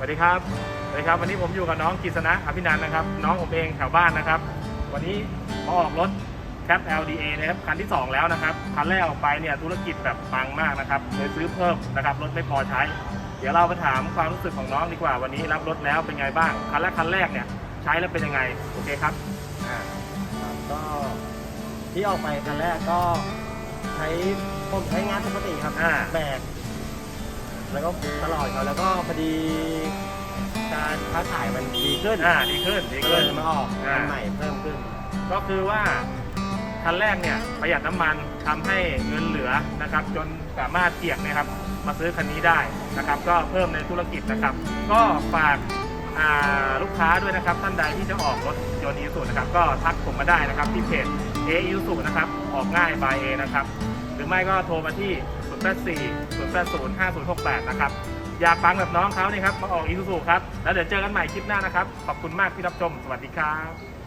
สวัสดีครับ สวัสดีครับ วันนี้ผมอยู่กับน้องกิษณะอภินันท์นะครับ น้องผมเองแถวบ้านนะครับ วันนี้มาออกรถแคป LDA นะครับคันที่ 2 แล้วนะครับ คันแรกออกไปเนี่ยธุรกิจแบบปังมากนะครับเลยซื้อเพิ่มนะครับรถไม่พอใช้ เดี๋ยวเราไปถามความรู้สึกของน้องดีกว่าวันนี้รับรถแล้วเป็นไงบ้าง คันแรกคันแรกเนี่ยใช้แล้วเป็นยังไง โอเคครับอ่าครับก็ที่ออกไปคันแรกก็ใช้ผมใช้งานปกติครับอ่า แบก แล้วก็ตลอดครับแล้วก็พอดีการค้าขายมันดีขึ้นอ่าดีขึ้นดีก็เลขึ้น ยมาออกอ่างานใหม่เพิ่มขึ้น ก็คือว่าคันแรกเนี่ยประหยัดน้ำมันทำให้เงินเหลือนะครับ จนสามารถเจียกเนะครับ มาซื้อคันนี้ได้นะครับ ก็เพิ่มในธุรกิจนะครับ ก็ฝากอ่าลูกค้าด้วยนะครับ ท่านใดที่จะออกรถยนต์อีซูนะครับ ก็ทักผมมาได้นะครับที่เพจเออีซูนะครับ ออกง่ายบายเอนะครับ หรือไม่ก็โทรมาที่ 084 080 5068 นะครับ อยากฟังแบบน้องเขานี่ครับ มาออกอีซูซูครับ แล้วเดี๋ยวเจอกันใหม่คลิปหน้านะครับ ขอบคุณมากที่รับชม สวัสดีครับ